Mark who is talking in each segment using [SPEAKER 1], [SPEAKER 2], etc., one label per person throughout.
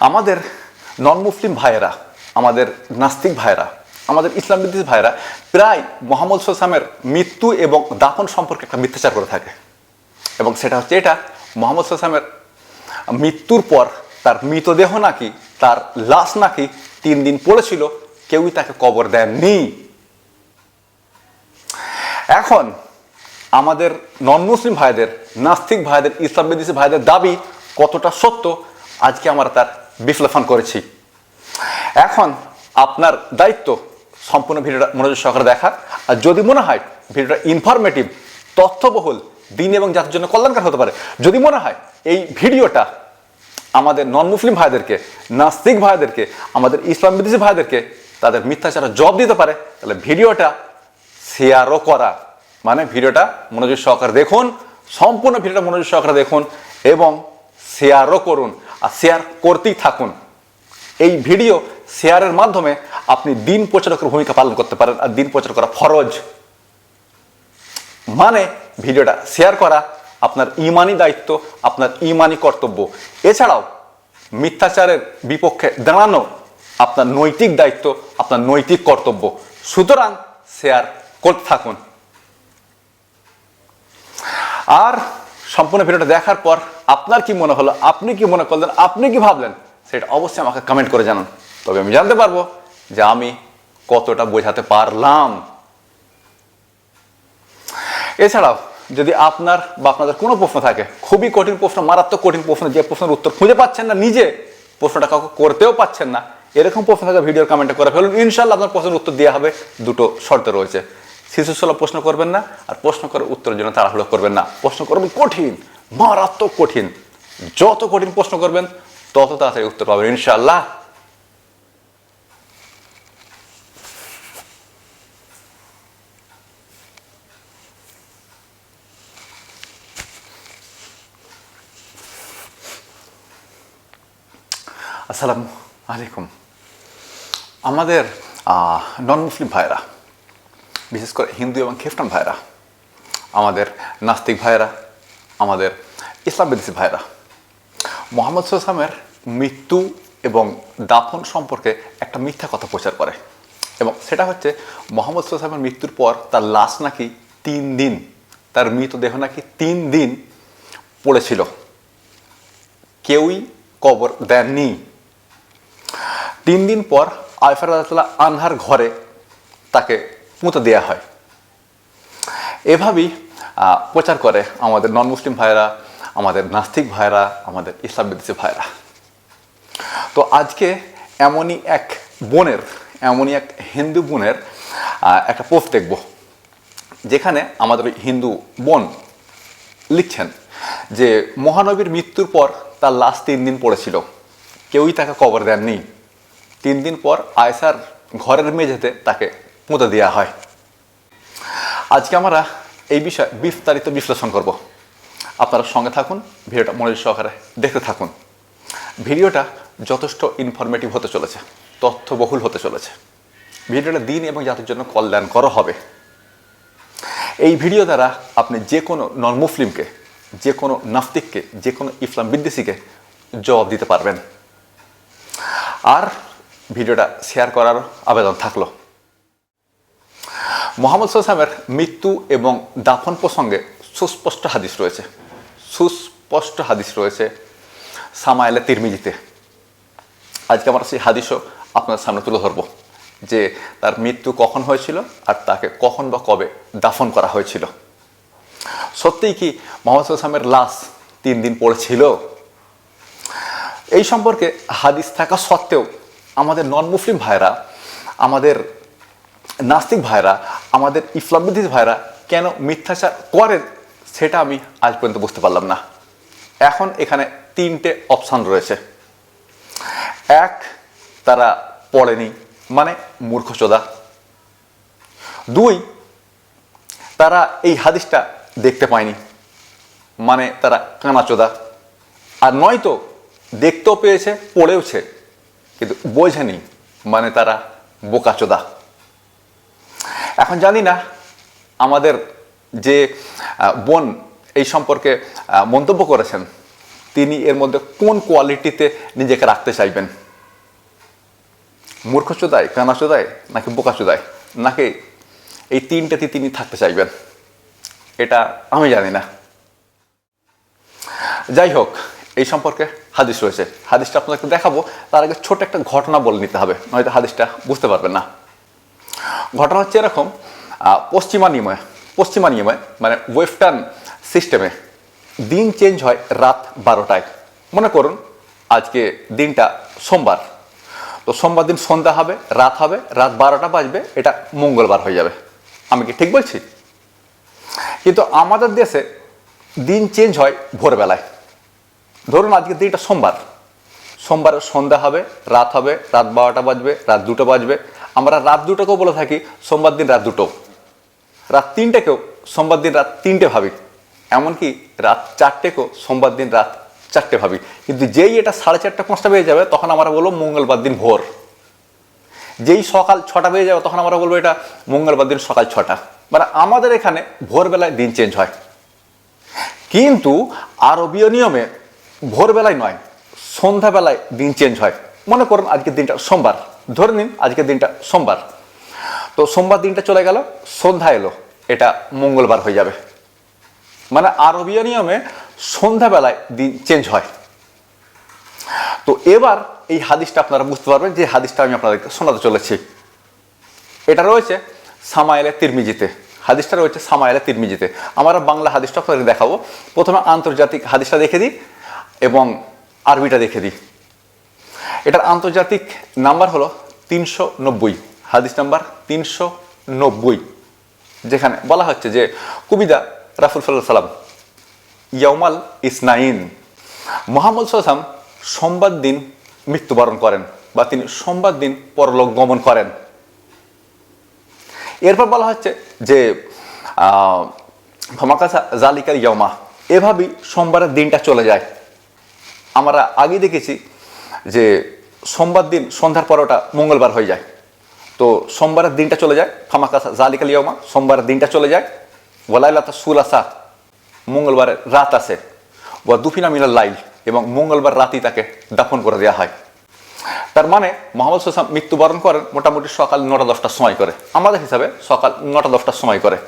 [SPEAKER 1] আমাদের নন মুসলিম ভাইয়েরা, আমাদের নাস্তিক ভাইয়েরা, আমাদের ইসলাম বিদ্বেষী ভাইয়েরা প্রায় মোহাম্মদ সাল্লামের মৃত্যু এবং দাফন সম্পর্কে একটা মিথ্যাচার করে থাকে। এবং সেটা হচ্ছে এটা, মোহাম্মদ সাল্লামের মৃত্যুর পর তার মৃতদেহ নাকি, তার লাশ নাকি তিন দিন পড়েছিল, কেউই তাকে কবর দেননি। এখন আমাদের নন মুসলিম ভাইদের, নাস্তিক ভাইদের, ইসলাম বিদ্বেষী ভাইদের দাবি কতটা সত্য, আজকে আমরা তার বিশ্লেষণ করেছি। এখন আপনার দায়িত্ব সম্পূর্ণ ভিডিওটা মনোযোগ সহকারে দেখা। আর যদি মনে হয় ভিডিওটা ইনফরমেটিভ তথ্যবহুল, দিন এবং জাতির জন্য কল্যাণকর হতে পারে, যদি মনে হয় এই ভিডিওটা আমাদের নন মুসলিম ভাইদেরকে, নাস্তিক ভাইদেরকে, আমাদের ইসলাম বিদেশি ভাইদেরকে তাদের মিথ্যাচারের জব দিতে পারে, তাহলে ভিডিওটা শেয়ারও করা। মানে ভিডিওটা মনোযোগ সহকারে দেখুন, সম্পূর্ণ ভিডিওটা মনোযোগ সহকারে দেখুন এবং শেয়ারও করুন। আর শেয়ার করতেই থাকুন। এই ভিডিও শেয়ারের মাধ্যমে আপনি দিন প্রচারকের ভূমিকা পালন করতে পারেন আর দিন প্রচার করা ফরজ। মানে ভিডিওটা শেয়ার করা আপনার ইমানি দায়িত্ব, আপনার ইমানি কর্তব্য। এছাড়াও মিথ্যাচারের বিপক্ষে দাঁড়ানো আপনার নৈতিক দায়িত্ব, আপনার নৈতিক কর্তব্য। সুতরাং শেয়ার করতে থাকুন। আর সম্পূর্ণ ভিডিওটা দেখার পর আপনার কি মনে হলো, আপনি কি মনে করলেন, আপনি কি ভাবলেন, সেটা অবশ্যই আমাকে কমেন্ট করে জানান। তবে আমি জানতে পারব যে আমি কতটা বোঝাতে পারলাম। এছাড়াও, যদি আপনার বা আপনাদের কোনো প্রশ্ন থাকে, খুবই কঠিন প্রশ্ন, মারাত্মক কঠিন প্রশ্ন, যে প্রশ্নের উত্তর খুঁজে পাচ্ছেন না, নিজে প্রশ্নটা কাউকে করতেও পাচ্ছেন না, এরকম প্রশ্ন থাকে ভিডিওর কমেন্টে করে ফেলুন। ইনশাল্লাহ আপনার প্রশ্নের উত্তর দেওয়া হবে। দুটো শর্ত রয়েছে। শিশুসুলভ প্রশ্ন করবেন না, আর প্রশ্ন করে উত্তরের জন্য তাড়াহুড়ো করবেন না। প্রশ্ন করবেন কঠিন, মারাত্মক কঠিন। যত কঠিন প্রশ্ন করবেন, তত তাড়াতাড়ি উত্তর পাবেন ইনশাল্লাহ আসসালামু আলাইকুম। আমাদের নন মুসলিম ভাইরা বিশেষ করে হিন্দু এবং খ্রিস্টান ভাইরা, আমাদের নাস্তিক ভাইরা, আমাদের ইসলাম বিদেশি ভাইরা, মোহাম্মদ সাল্লামের মৃত্যু এবং দাফন সম্পর্কে একটা মিথ্যা কথা প্রচার করে। এবং সেটা হচ্ছে মোহাম্মদ সাল্লামের মৃত্যুর পর তার লাশ নাকি তিন দিন, তার মৃতদেহ নাকি তিন দিন পড়েছিল। কেউই কবর দেননি। তিন দিন পর আয়ফার আনহার ঘরে তাকে পুঁতে দেওয়া হয়। এভাবেই প্রচার করে আমাদের নন মুসলিম ভাইরা আমাদের নাস্তিক ভাইরা আমাদের ইসলাম বিদেশি ভাইরা তো আজকে এমনই এক বোনের, এমনই এক হিন্দু বোনের একটা পোস্ট দেখব, যেখানে আমাদের হিন্দু বোন লিখছেন যে, মহানবীর মৃত্যুর পর তার লাশ তিন দিন পড়েছিল। কেউই তাকে কবর দেননি। তিন দিন পর আয়সার ঘরের মেঝেতে তাকে পুঁতে দেওয়া হয়। আজকে আমরা এই বিষয়ে বিস্তারিত বিশ্লেষণ করব। আপনারা সঙ্গে থাকুন, ভিডিওটা মনোযোগ সহকারে দেখতে থাকুন। ভিডিওটা যথেষ্ট ইনফরমেটিভ হতে চলেছে, তথ্যবহুল হতে চলেছে। ভিডিওটা দিন এবং জাতির জন্য কল্যাণ করা হবে। এই ভিডিও দ্বারা আপনি যে কোনো নন মুসলিমকে যে কোনো নাস্তিককে, যে কোনো ইসলাম বিদ্বেষীকে জবাব দিতে পারবেন। আর ভিডিওটা শেয়ার করার আবেদন থাকল। মোহাম্মদ সাল্লামের মৃত্যু এবং দাফন প্রসঙ্গে সুস্পষ্ট হাদিস রয়েছে। সুস্পষ্ট হাদিস রয়েছে সামাইলে তিরমিজিতে। আজকে আমরা সেই হাদিসও আপনার সামনে তুলে ধরবো যে তার মৃত্যু কখন হয়েছিল আর তাকে কখন বা কবে দাফন করা হয়েছিল। সত্যিই কি মোহাম্মদ সাল্লামের লাশ তিন দিন পড়েছিল? এই সম্পর্কে হাদিস থাকা সত্ত্বেও আমাদের নন মুসলিম ভাইরা আমাদের নাস্তিক ভাইরা আমাদের ইসলাম বিদ্বেষী ভাইরা কেন মিথ্যাচার করেন সেটা আমি আজ পর্যন্ত বুঝতে পারলাম না। এখন এখানে তিনটে অপশান রয়েছে। এক, তারা পড়েনি মানে মূর্খচোদা। দুই, তারা এই হাদিসটা দেখতে পায়নি মানে তারা কানাচোদা। আর নয়তো দেখতেও পেয়েছে, পড়েওছে, কিন্তু বোঝেনি মানে তারা বোকাচোদা। এখন জানি না আমাদের যে বোন এই সম্পর্কে মন্তব্য করেছেন, তিনি এর মধ্যে কোন কোয়ালিটিতে নিজেকে রাখতে চাইবেন? মূর্খ চোদায় কানা চোদায় নাকি বোকা চোদায় নাকি এই তিনটাতে তিনি থাকতে চাইবেন? এটা আমি জানি না। যাই হোক, এই সম্পর্কে হাদিস রয়েছে। হাদিসটা আপনাদেরকে দেখাবো। তার আগে ছোট একটা ঘটনা বলে নিতে হবে, নয়তো হাদিসটা বুঝতে পারবেন না। ঘটনা হচ্ছে এরকম পশ্চিমা নিয়মে পশ্চিমা নিয়মে মানে ওয়েস্টার্ন সিস্টেমে দিন চেঞ্জ হয় রাত বারোটায়। মনে করুন, আজকে দিনটা সোমবার। তো সোমবার দিন সন্ধ্যা হবে, রাত হবে, রাত বারোটা বাজবে, এটা মঙ্গলবার হয়ে যাবে। আমি কি ঠিক বলছি? কিন্তু আমাদের দেশে দিন চেঞ্জ হয় ভোরবেলায়। ধরুন আজকে দিনটা সোমবার। সোমবার সন্ধ্যা হবে, রাত হবে, রাত বারোটা বাজবে, রাত দুটো বাজবে আমরা রাত দুটোকেও বলে থাকি, সোমবার দিন রাত দুটো। রাত তিনটেকেও, সোমবার দিন রাত তিনটে ভাবি। এমনকি রাত চারটেকেও, সোমবার দিন রাত চারটে ভাবি। কিন্তু যেই এটা সাড়ে চারটে, পাঁচটা বেজে যাবে, তখন আমরা বলব মঙ্গলবার দিন ভোর। যেই সকাল ছটা বেজে যাবে, তখন আমরা বলব এটা মঙ্গলবার দিন সকাল ছটা। মানে আমাদের এখানে ভোরবেলায় দিন চেঞ্জ হয়। কিন্তু আরবীয় নিয়মে ভোরবেলায় নয়, সন্ধ্যাবেলায় দিন চেঞ্জ হয়। মনে করুন আজকের দিনটা সোমবার। ধরে নিন, আজকের দিনটা সোমবার। তো সোমবার দিনটা চলে গেল, সন্ধ্যা এলো, এটা মঙ্গলবার হয়ে যাবে। মানে আরবীয় নিয়মে সন্ধ্যাবেলায় দিন চেঞ্জ হয়। তো এবার এই হাদিসটা আপনারা বুঝতে পারবেন যে হাদিসটা আমি আপনাদেরকে শোনাতে চলেছি। এটা রয়েছে সামাইলে তিরমিজিতে। হাদিসটা রয়েছে সামাইলে তিরমিজিতে। আমরা বাংলা হাদিসটা আপনাদের দেখাবো। প্রথমে আন্তর্জাতিক হাদিসটা দেখে দিই এবং আরবিটা দেখে দিই। এটার আন্তর্জাতিক নাম্বার হলো তিনশো নব্বই। হাদিস নাম্বার তিনশো নব্বই। যেখানে বলা হচ্ছে যে, কুবিদা রাফুল সাল্লাম ইয়ামাল ইসনাইন। মোহাম্মদ সাল্লাম সোমবার দিন মৃত্যুবরণ করেন বা তিনি সোমবার দিন পরলোক গমন করেন। এরপর বলা হচ্ছে যে ফমাকাসা জালিকার ইয়মা এভাবেই সোমবারের দিনটা চলে যায়। আমরা আগে দেখেছি যে সোমবার দিন, সন্ধ্যার পর ওটা মঙ্গলবার হয়ে যায়। তো সোমবারের দিনটা চলে যায় ফামাকাসা জালিকাল ইয়মা সোমবারের দিনটা চলে যায়। ওয়ালাইলাতা সুলাসা মঙ্গলবারের রাত আসে ওয়া দুফিনা মিনাল লাইল, এবং মঙ্গলবার রাতেই তাকে দাফন করে দেওয়া হয়। তার মানে মোহাম্মদ সাল্লাম মৃত্যুবরণ করেন মোটামুটি সকাল নটা, দশটার সময় করে। আমাদের হিসাবে সকাল নটা, দশটার সময় করে।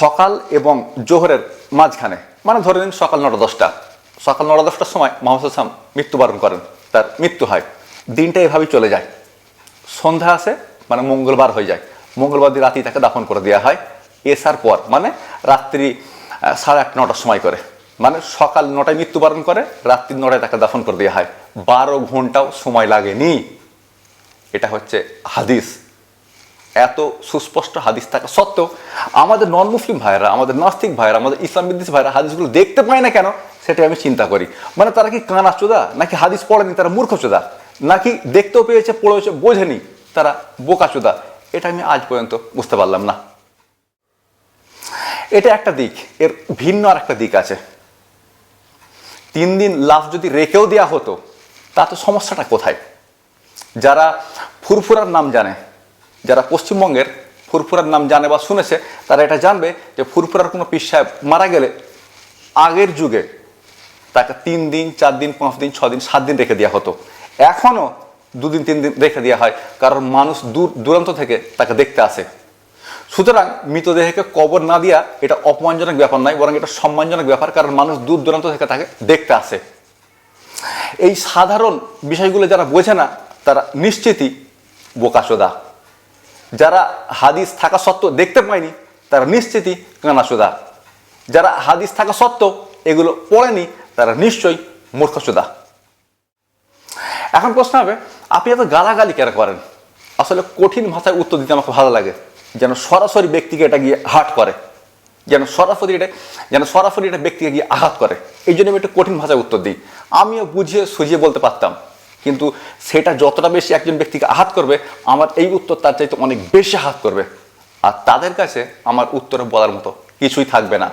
[SPEAKER 1] সকাল এবং জোহরের মাঝখানে মানে ধরে নিন সকাল নটা, দশটা। সকাল নটা, দশটার সময় মোহাম্মদ সাল্লাম মৃত্যুবরণ করেন। তার মৃত্যু হয়। দিনটা এভাবেই চলে যায়। সন্ধ্যা আসে মানে মঙ্গলবার হয়ে যায়। মঙ্গলবার দিন রাতেই তাকে দাফন করে দেওয়া হয়। এসার পর মানে রাত্রি সাড়ে আট নটার সময় করে। মানে সকাল নটায় মৃত্যুবরণ করে, রাত্রি নটায় তাকে দাফন করে দেওয়া হয়। বারো ঘন্টাও সময় লাগেনি। এটা হচ্ছে হাদিস। এত সুস্পষ্ট হাদিস থাকা সত্ত্বেও আমাদের নন মুসলিম ভাইয়েরা, আমাদের নাস্তিক ভাইয়েরা, আমাদের ইসলাম বিদ্বেষ ভাইয়েরা হাদিসগুলো দেখতে পায় না কেন? সেটাই আমি চিন্তা করি। মানে তারা কি কানা চোদা নাকি হাদিস পড়েনি? তারা মূর্খ চোদা। নাকি দেখতেও পেয়েছে পড়েছে বোঝেনি? তারা বোকা চোদা। এটা আমি আজ পর্যন্ত বুঝতে পারলাম না। এটা একটা দিক, এর ভিন্ন আর একটা দিক আছে। তিন দিন লাভ যদি রেখেও দেওয়া হতো তা তো সমস্যাটা কোথায়? যারা ফুরফুরার নাম জানে যারা পশ্চিমবঙ্গের ফুরফুরার নাম জানে বা শুনেছে, তারা এটা জানবে যে ফুরফুরার কোনো পীর সাহেব মারা গেলে আগের যুগে তাকে তিন দিন, চার দিন, পাঁচ দিন ছ দিন, সাত দিন রেখে দেওয়া হতো। এখনও দুদিন, তিন দিন রেখে দেওয়া হয়, কারণ মানুষ দূর, দূরান্ত থেকে তাকে দেখতে আসে। সুতরাং মৃতদেহকে কবর না দিয়া এটা অপমানজনক ব্যাপার নয়, বরং এটা সম্মানজনক ব্যাপার, কারণ মানুষ দূর, দূরান্ত থেকে তাকে দেখতে আসে। এই সাধারণ বিষয়গুলো যারা বোঝে না, তারা নিশ্চিতই বোকাচোদা। যারা হাদিস থাকা সত্ত্বেও দেখতে পায়নি, তারা নিশ্চিতই কানাচোদা যারা হাদিস থাকা সত্ত্বেও এগুলো পড়েনি, তারা নিশ্চয়ই মূর্খচোদা এখন প্রশ্ন হবে, আপনি এত গালাগালি কেন করেন? আসলে কঠিন ভাষায় উত্তর দিতে আমাকে ভালো লাগে। যেন সরাসরি ব্যক্তিকে এটা গিয়ে হাট করে। যেন সরাসরি এটা যেন সরাসরি এটা ব্যক্তিকে গিয়ে আঘাত করে। এই জন্য আমি একটু কঠিন ভাষায় উত্তর দিই। আমিও বুঝিয়ে সুঝিয়ে বলতে পারতাম। কিন্তু সেটা যতটা বেশি একজন ব্যক্তিকে আঘাত করবে, আমার এই উত্তর তার চাইতে অনেক বেশি আঘাত করবে। আর তাদের কাছে আমার উত্তর বলার মতো কিছুই থাকবে না।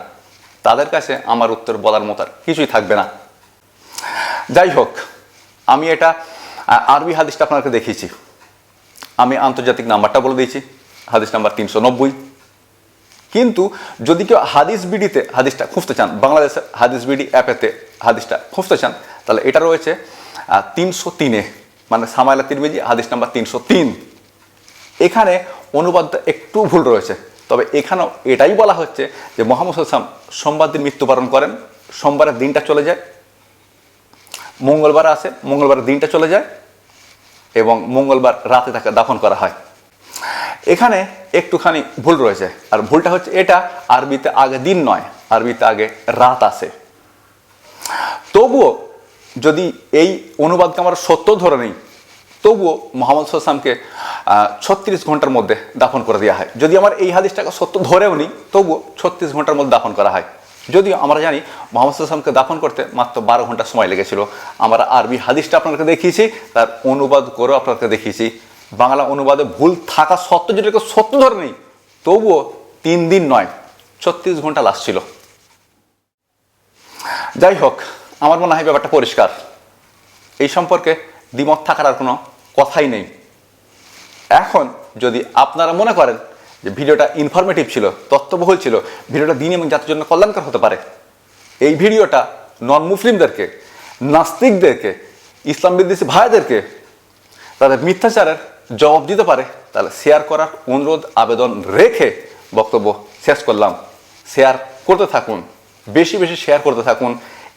[SPEAKER 1] তাদের কাছে আমার উত্তর বলার মতো আর কিছুই থাকবে না। যাই হোক, আমি এটা আরবি হাদিসটা আপনাকে দেখিয়েছি। আমি আন্তর্জাতিক নাম্বারটা বলে দিয়েছি, হাদিস নাম্বার তিনশো নব্বই। কিন্তু যদি কেউ হাদিস বিডিতে হাদিসটা খুঁজতে চান, বাংলাদেশের হাদিস বিডি অ্যাপেতে হাদিসটা খুঁজতে চান, তাহলে এটা রয়েছে তিনশো তিনে মানে সামাইলা তিরমিজি, হাদিস নাম্বার তিনশো তিন। এখানে অনুবাদটা একটু ভুল রয়েছে, তবে এখানেও এটাই বলা হচ্ছে যে মোহাম্মদ হাসাম সোমবার দিন মৃত্যুবরণ করেন, সোমবারের দিনটা চলে যায়, মঙ্গলবার আসে, মঙ্গলবারের দিনটা চলে যায়, এবং মঙ্গলবার রাতে তাকে দাফন করা হয়। এখানে একটুখানি ভুল রয়েছে, আর ভুলটা হচ্ছে এটা আরবিতে আগে দিন নয়, আরবিতে আগে রাত আসে তবুও যদি এই অনুবাদকে আমরা সত্য ধরে নিই, তবুও মোহাম্মদ সাল্লামকে ছত্রিশ ঘণ্টার মধ্যে দাফন করে দেওয়া হয়। যদি আমার এই হাদিসটাকে সত্য ধরেও নিই, তবুও ছত্রিশ ঘণ্টার মধ্যে দাফন করা হয়। যদিও আমরা জানি মোহাম্মদ সাল্লামকে দাফন করতে মাত্র বারো ঘণ্টা সময় লেগেছিল। আমরা আরবি হাদিসটা আপনাকে দেখিয়েছি, তার অনুবাদ করেও আপনাকে দেখিয়েছি। বাংলা অনুবাদে ভুল থাকা সত্ত্বেও যেটাকে সত্য ধরে নিই, তবুও তিন দিন নয়, ছত্রিশ ঘণ্টা লাস্ট ছিল। যাই হোক আমার মনে হয় ব্যাপারটা পরিষ্কার। এই সম্পর্কে দ্বিমত থাকার আর কোনো কথাই নেই। এখন যদি আপনারা মনে করেন যে ভিডিওটা ইনফরমেটিভ ছিল, তথ্যবহুল ছিল, ভিডিওটা দিন এবং জাতির জন্য কল্যাণকর হতে পারে, এই ভিডিওটা নন মুসলিমদেরকে নাস্তিকদেরকে, ইসলাম বিদ্বেষী ভাইদেরকে তাদের মিথ্যাচারের জবাব দিতে পারে, তাহলে শেয়ার করার অনুরোধ, আবেদন রেখে বক্তব্য শেষ করলাম। শেয়ার করতে থাকুন। বেশি বেশি শেয়ার করতে থাকুন।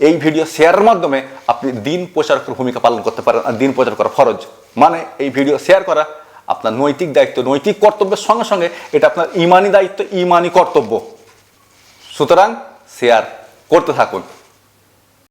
[SPEAKER 1] এই ভিডিও শেয়ারের মাধ্যমে আপনি দিন প্রচারকের ভূমিকা পালন করতে পারেন আর দিন প্রচার করা ফরজ। মানে এই ভিডিও শেয়ার করা আপনার নৈতিক দায়িত্ব, নৈতিক কর্তব্যের সঙ্গে সঙ্গে এটা আপনার ইমানি দায়িত্ব, ইমানি কর্তব্য। সুতরাং শেয়ার করতে থাকুন।